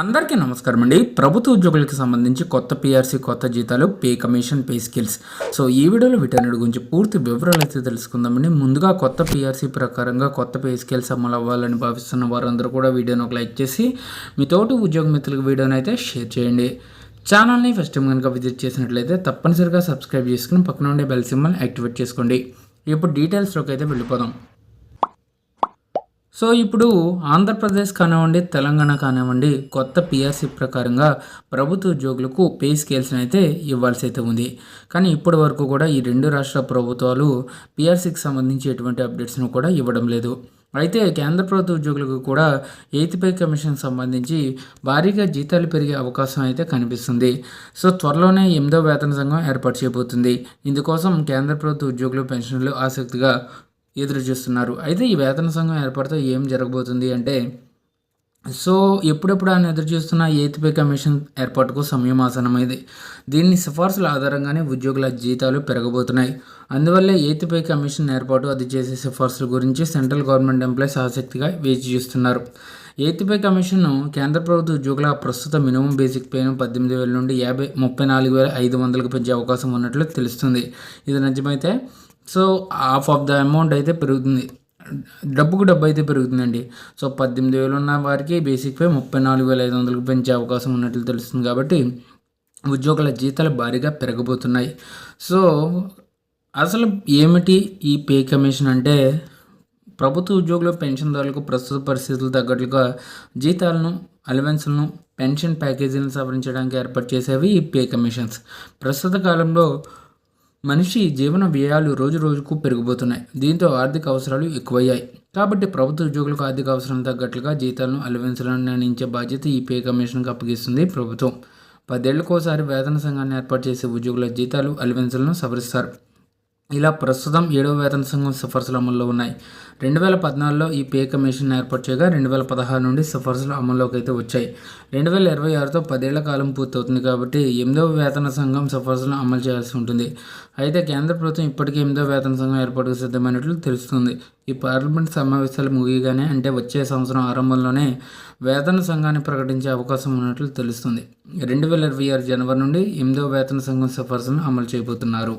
అందరికీ నమస్కారం అండి. ప్రభుత్వ ఉద్యోగులకు సంబంధించి కొత్త పీఆర్సీ కొత్త జీతాలు pay commission pay skills so ఈ వీడియోలో వీటన్నిటి గురించి పూర్తి వివరాలు అయితే తెలుసుకుందామండి. ముందుగా కొత్త పీఆర్సీ ప్రకారంగా కొత్త పే స్కిల్స్ అమలు అవ్వాలని భావిస్తున్న వారందరూ కూడా వీడియోని ఒక లైక్ చేసి మీ తోటి ఉద్యోగ మిత్రులకు వీడియోని అయితే షేర్ చేయండి. ఛానల్ని ఫస్ట్ టైం కనుక విజిట్ చేసినట్లయితే తప్పనిసరిగా సబ్స్క్రైబ్ చేసుకుని పక్కన ఉండే బెల్ సింబల్ యాక్టివేట్ చేసుకోండి. ఇప్పుడు డీటెయిల్స్లోకి అయితే వెళ్ళిపోదాం. సో ఇప్పుడు ఆంధ్రప్రదేశ్ కానివ్వండి తెలంగాణ కానివ్వండి కొత్త పిఆర్సీ ప్రకారంగా ప్రభుత్వ ఉద్యోగులకు పే స్కేల్స్ని అయితే ఇవ్వాల్సి అయితే ఉంది. కానీ ఇప్పటి వరకు కూడా ఈ రెండు రాష్ట్ర ప్రభుత్వాలు పిఆర్సీకి సంబంధించి ఎటువంటి అప్డేట్స్ను కూడా ఇవ్వడం లేదు. అయితే కేంద్ర ప్రభుత్వ ఉద్యోగులకు కూడా ఎయిత్ పే కమిషన్ సంబంధించి భారీగా జీతాలు పెరిగే అవకాశం అయితే కనిపిస్తుంది. సో త్వరలోనే ఎనిమిదో వేతన సంఘం ఏర్పాటు చేయబోతుంది. ఇందుకోసం కేంద్ర ప్రభుత్వ ఉద్యోగులు పెన్షన్లు ఆసక్తిగా ఎదురు చూస్తున్నారు అయితే ఈ వేతన సంఘం ఏర్పడితే ఏం జరగబోతుంది అంటే సో ఎప్పుడెప్పుడు ఆయన ఎదురు చూస్తున్న ఎయిత్ పే కమిషన్ ఏర్పాటుకు సమయం ఆసనమైంది దీన్ని సిఫార్సుల ఆధారంగానే ఉద్యోగుల జీతాలు పెరగబోతున్నాయి. అందువల్లే ఎయిత్ పే కమిషన్ ఏర్పాటు అది చేసే సిఫార్సుల గురించి సెంట్రల్ గవర్నమెంట్ ఎంప్లాయీస్ ఆసక్తిగా వేచి చూస్తున్నారు. ఎయిత్ పే కమిషన్ కేంద్ర ప్రభుత్వ ఉద్యోగుల ప్రస్తుత మినిమం బేసిక్ పేను పద్దెనిమిది వేల నుండి యాభై ముప్పై నాలుగు వేల ఐదు వందలకు పెంచే అవకాశం ఉన్నట్లు తెలుస్తుంది. ఇది నిజమైతే so half of the amount అయితే పెరుగుతుంది. డబ్బుకు డబ్బు అయితే పెరుగుతుందండి. సో పద్దెనిమిది వేలు ఉన్న వారికి బేసిక్ పే ముప్పై నాలుగు వేల ఐదు వందలకు పెంచే అవకాశం ఉన్నట్లు తెలుస్తుంది కాబట్టి ఉద్యోగుల జీతాలు భారీగా పెరగబోతున్నాయి. సో అసలు ఏమిటి ఈ పే కమిషన్ అంటే? ప్రభుత్వ ఉద్యోగులు పెన్షన్దారులకు ప్రస్తుత పరిస్థితులు తగ్గట్లుగా జీతాలను అలవెన్స్లను పెన్షన్ ప్యాకేజీలను సవరించడానికి ఏర్పాటు చేసేవి ఈ పే కమిషన్స్. ప్రస్తుత కాలంలో మనిషి జీవన వ్యయాలు రోజు రోజుకు పెరిగిపోతున్నాయి. దీంతో ఆర్థిక అవసరాలు ఎక్కువయ్యాయి. కాబట్టి ప్రభుత్వ ఉద్యోగులకు ఆర్థిక అవసరం తగ్గట్లుగా జీతాలను అలవెన్స్లను నిర్ణయించే బాధ్యత ఈ పే కమిషన్కి అప్పగిస్తుంది ప్రభుత్వం. పదేళ్ళకోసారి వేతన సంఘాన్ని ఏర్పాటు చేసే ఉద్యోగుల జీతాలు అలవెన్స్లను సవరిస్తారు. ఇలా ప్రస్తుతం ఏడవ వేతన సంఘం సిఫార్సులు అమల్లో ఉన్నాయి. రెండు వేల పద్నాలుగులో ఈ పే కమిషన్ ఏర్పాటు చేయగా రెండు వేల పదహారు నుండి సిఫార్సులు అమల్లోకి అయితే వచ్చాయి. రెండు వేల ఇరవై ఆరుతో పదేళ్ళ కాలం పూర్తవుతుంది కాబట్టి ఎనిమిదవ వేతన సంఘం సిఫార్సులను అమలు చేయాల్సి ఉంటుంది. అయితే కేంద్ర ప్రభుత్వం ఇప్పటికే ఎనిమిదవ వేతన సంఘం ఏర్పాటుకు సిద్ధమైనట్లు తెలుస్తుంది. ఈ పార్లమెంట్ సమావేశాలు ముగియగానే అంటే వచ్చే సంవత్సరం ఆరంభంలోనే వేతన సంఘాన్ని ప్రకటించే అవకాశం ఉన్నట్లు తెలుస్తుంది. రెండు వేల ఇరవై ఆరు జనవరి నుండి ఎనిమిదవ వేతన సంఘం సిఫార్సులను అమలు చేయబోతున్నారు.